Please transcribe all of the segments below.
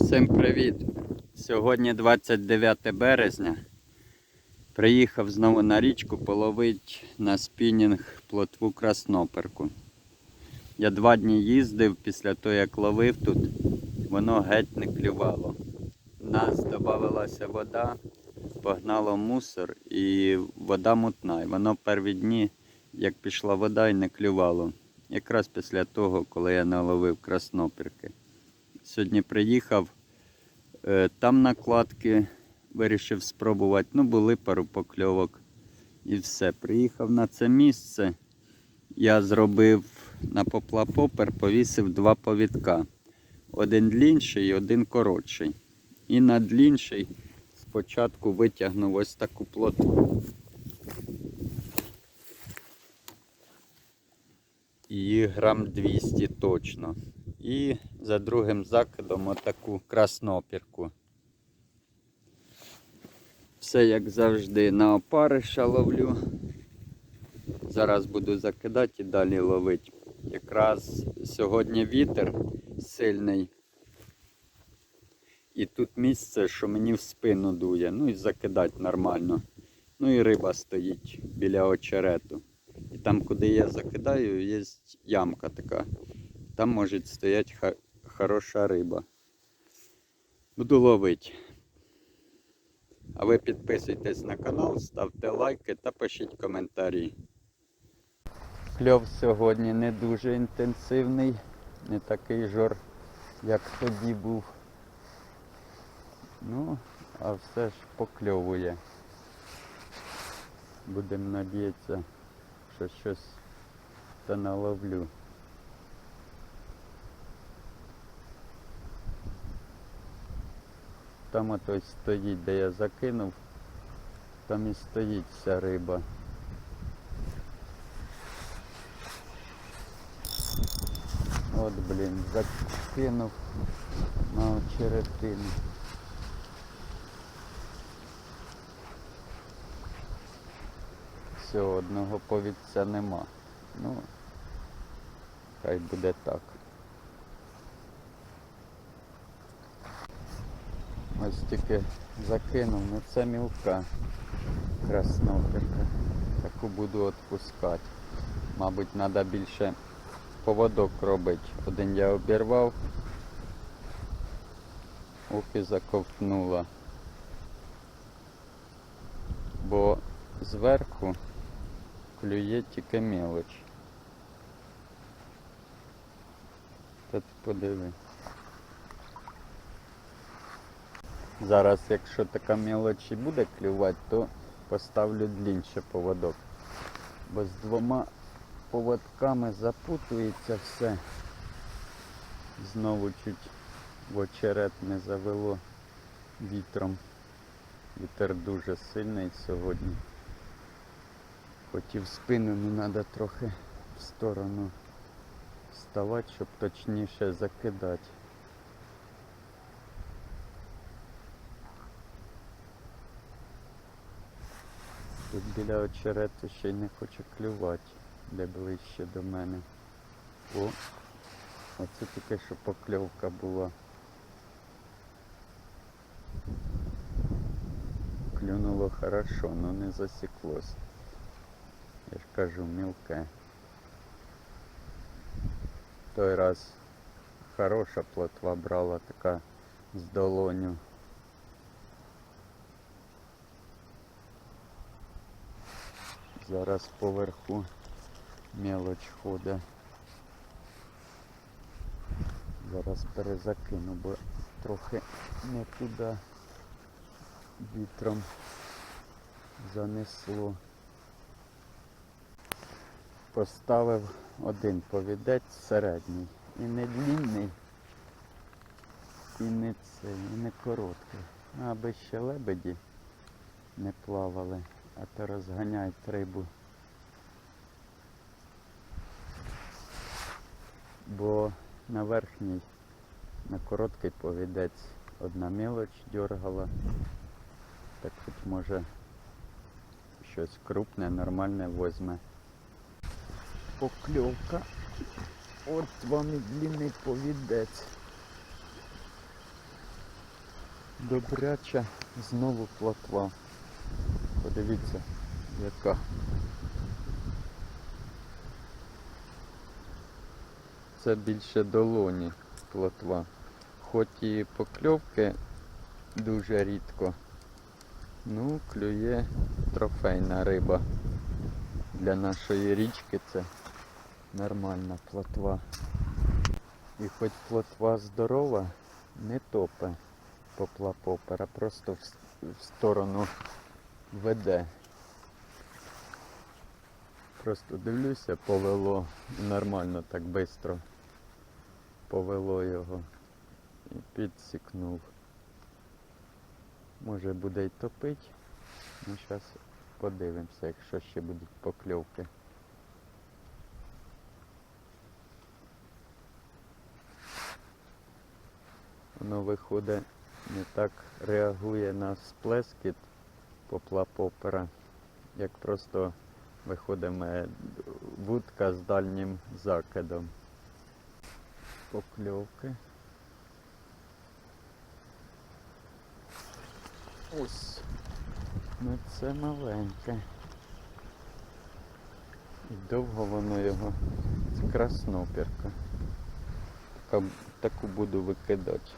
Всім привіт! Сьогодні 29 березня. Приїхав знову на річку половити на спінінг плотву красноперку. Я два дні їздив після того, як ловив тут, воно геть не клювало. Нас додавалася вода, погнало мусор і вода мутна. І воно перві дні, як пішла вода і не клювало. Якраз після того, коли я наловив красноперки. Сьогодні приїхав, там накладки вирішив спробувати. Ну, були пару покльовок і все. Приїхав на це місце. Я зробив на поплапопер, повісив два повідка. Один длінший і один коротший. І на длінший спочатку витягнув ось таку плоту. Її грам 200 точно. І за другим закидом отаку краснопірку. Все як завжди на опариша ловлю. Зараз буду закидати і далі ловити. Якраз сьогодні вітер сильний. І тут місце, що мені в спину дує. Ну і закидати нормально. Ну і риба стоїть біля очерету. І там, куди я закидаю, є ямка така. Там може стояти хороша риба. Буду ловити. А ви підписуйтесь на канал, ставте лайки та пишіть коментарі. Кльов сьогодні не дуже інтенсивний, не такий жор, як тоді був. Ну, а все ж покльовує. Будемо надіятися, що щось та наловлю. Там ото стоїть, де я закинув, там і стоїть вся риба. От, блін, закинув на очеретину. Все, одного повідця нема. Ну, хай буде так. Ось тільки закинув, ну це мілка красноперка. Таку буду відпускати. Мабуть, треба більше поводок робити. Один я обірвав, і заковтнула. Бо зверху клює тільки мелоч. Та ти. Зараз, якщо така мелоч буде клювати, то поставлю длінше поводок. Бо з двома поводками запутується все. Знову чуть в очерет не завело вітром. Вітер дуже сильний сьогодні. Хотів спину, не треба трохи в сторону ставати, щоб точніше закидати. Тут біля очерету ще й не хоче клювати, де ближче до мене. О, оце тільки що покльовка була. Клюнуло хорошо, але не засіклось. Я ж кажу, мілке. Той раз хороша плотва брала така з долоню. Зараз поверху мелоч ходить. Зараз перезакину, бо трохи не туди вітром занесло. Поставив один повідець середній. І не длінний, і не цей, і не короткий. Аби ще лебеді не плавали, а то розганяють рибу. Бо на верхній, на короткий повідець одна мілоч дергала. Так хоч може щось крупне, нормальне возьме. Покльовка. От вам і длинний повідець. Добряча знову плотва. Подивіться, яка. Це більше долоні плотва. Хоч і покльовки дуже рідко. Ну, клює трофейна риба. Для нашої річки це нормальна плотва. І хоч плотва здорова, не топе попла попера, просто в, сторону веде. Просто дивлюся, повело нормально так швидко повело його і підсікнув. Може буде й топить. Ну зараз подивимося, якщо ще будуть покльовки. Воно виходить не так реагує на сплескіт попла попера, як просто виходить в вудка з дальнім закидом. Покльовки. Ось. Ну це маленьке. І довго воно його. Це краснопірка. Таку буду викидати.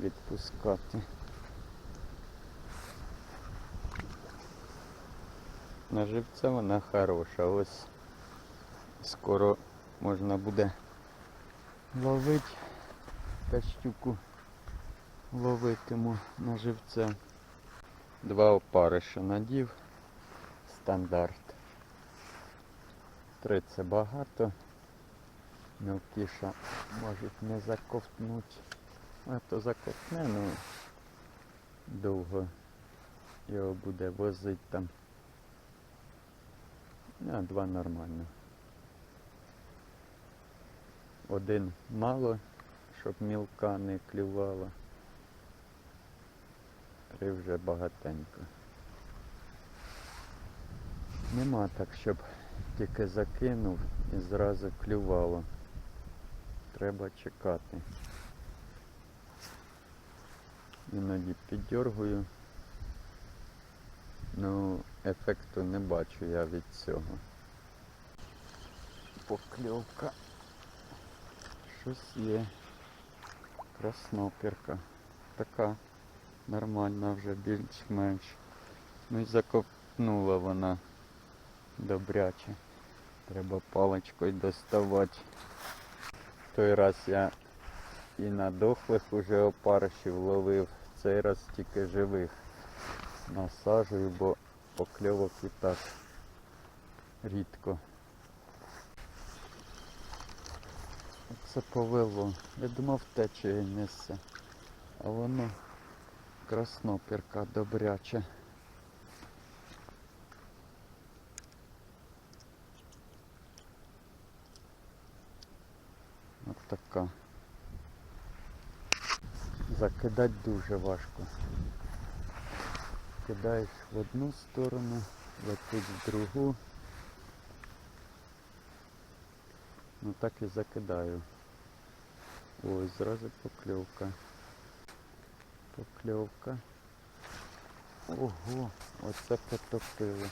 Відпускати. На живця вона хороша. Ось скоро можна буде ловити та ловитиму на живця. Два опариша надів. Стандарт. Три це багато. Мілкіша можуть не заковтнуть. А то заковтне, ну довго його буде возити там. А два нормально. Один мало, щоб мілка не клювала. Три вже багатенько. Нема так, щоб тільки закинув і зразу клювало. Треба чекати. Іноді піддергую. Ну, ефекту не бачу я від цього. Покльовка. Щось є. Краснопірка. Така нормальна вже більш-менш. Ну і закопнула вона добряче. Треба паличкою доставати. Той раз я і на дохлих уже опаришів ловив. Цей раз тільки живих насаджую, бо покльовок і так рідко. Це повело. Я думав течею несе. А воно краснопірка добряча. От така. Закидати дуже важко. Кидаєш в одну сторону, летить в другу. Ну так і закидаю. Ось зразу покльовка. Покльовка. Ого, оце потопило.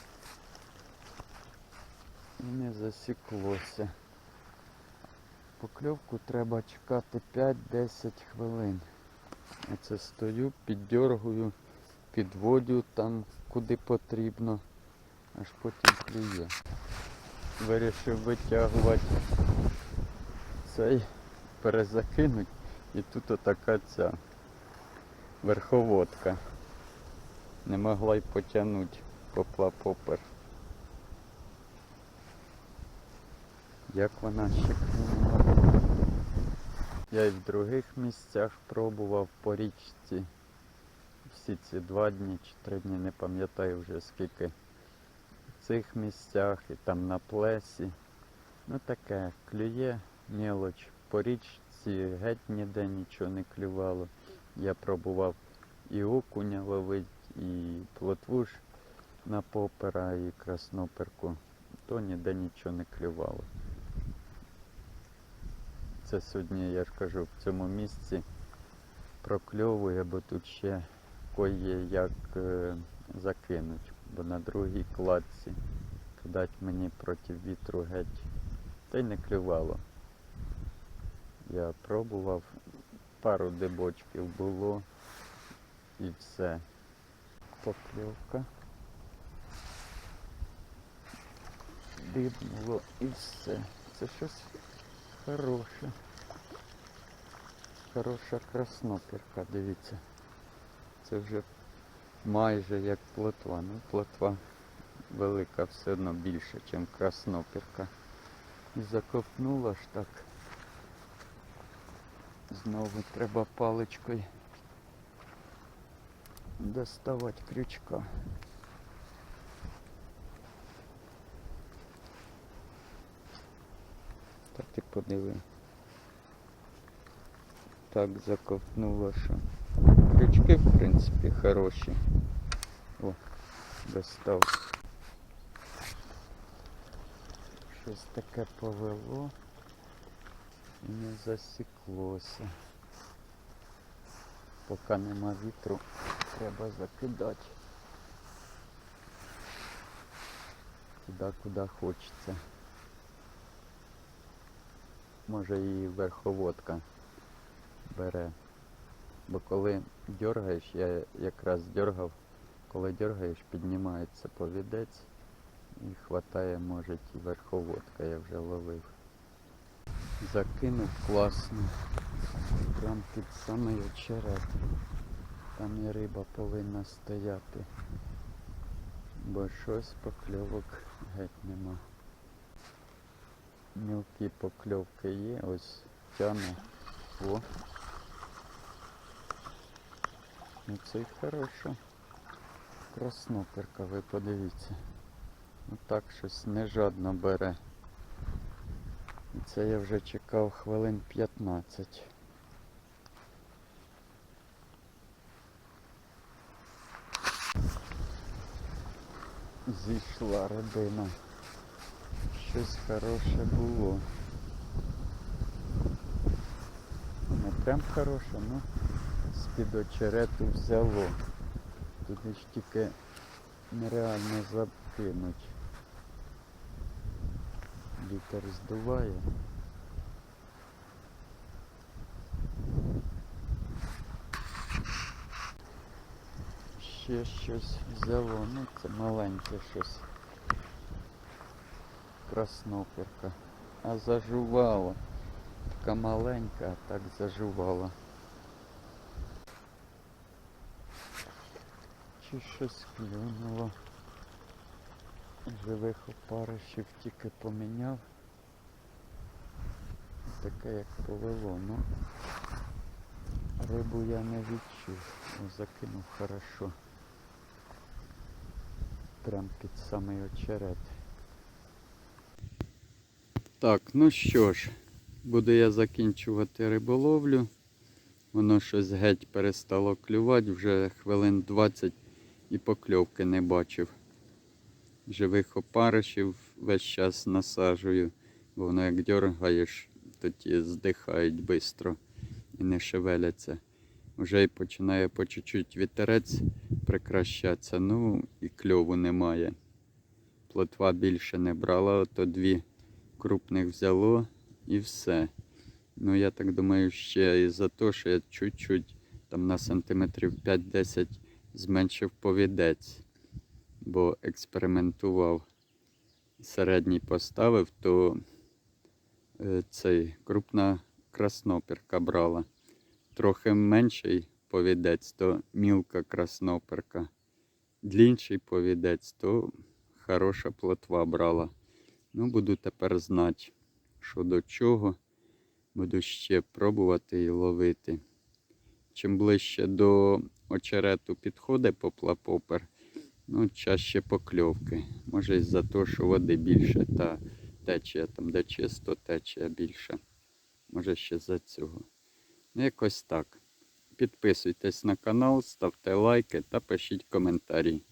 І не засіклося. Покльовку треба чекати 5-10 хвилин. Оце стою, піддергую, підводю там куди потрібно, аж потім клює. Вирішив витягувати цей, перезакинуть і тут отака ця верховодка. Не могла й потягнути попла попер. Як вона щекнула. Я і в других місцях пробував по річці. Всі ці два дні чи три дні, не пам'ятаю вже скільки. В цих місцях і там на плесі. Ну таке, клює мелоч. По річці геть ніде нічого не клювало. Я пробував і окуня ловити, і плотву ж на попера, і красноперку. То ніде нічого не клювало. Це сьогодні, я ж кажу, в цьому місці прокльовує, бо тут ще кое як е, закинуть, бо на другій кладці кидать мені проти вітру геть. Та й не клювало. Я пробував, пару дибочків було і все. Покльовка. Дибнуло і все. Це щось хороше. Хороша краснопірка, дивіться. Це вже майже як плотва. Ну, плотва велика все одно більше, ніж краснопірка. І закопнула ж так. Знову треба паличкою доставати крючка. Та ти подиви. Так заковтнуло, що крючки, в принципі, хороші. О, достав. Щось таке повело і не засіклося. Поки нема вітру, треба закидати. Туди, куди хочеться. Може і верховодка бере. Бо коли дергаєш, я якраз дергав, коли дергаєш, піднімається повідець і хватає, може, і верховодка, я вже ловив. Закинув класно. Прям під самий очерет. Там і риба повинна стояти. Бо щось покльовок геть нема. Мілкі покльовки є, ось тяну. О. Ну це й хороша. Красноперка, ви подивіться. Отак щось нежадно бере. І це я вже чекав хвилин 15. Зійшла рибина. Щось хороше було. Не прям хороше, ну з-під очерету взяло. Туди ж тільки нереально закинуть. Вітер здуває. Ще щось взяло, ну це маленьке щось. Красноперка. А зажувала. Така маленька, а так зажувала. Чи щось клюнуло. Живих опаришів тільки поміняв. Таке як повело, ну рибу я не відчув. Ну, Закинув хорошо. Прям під самий очерет. Так, ну що ж, буду я закінчувати риболовлю. Воно щось геть перестало клювати, вже хвилин 20 і покльовки не бачив. Живих опаришів весь час насаджую, бо воно як дергаєш, то ті здихають швидко і не шевеляться. Вже й починає по чуть-чуть вітерець прикращатися, ну і кльову немає. Плотва більше не брала, то дві крупних взяло і все. Ну я так думаю, ще і за те, що я чуть-чуть там на сантиметрів 5-10 зменшив повідець, бо експериментував. Середній поставив, то е, цей крупна красноперка брала. Трохи менший повідець, то мілка красноперка. Длінший повідець, то хороша плотва брала. Ну, буду тепер знати, що до чого. Буду ще пробувати і ловити. Чим ближче до очерету підходить поплапопер, ну, чаще покльовки. Може із-за того, що води більше та течія там, де чисто течія більше. Може ще за цього. Ну, якось так. Підписуйтесь на канал, ставте лайки та пишіть коментарі.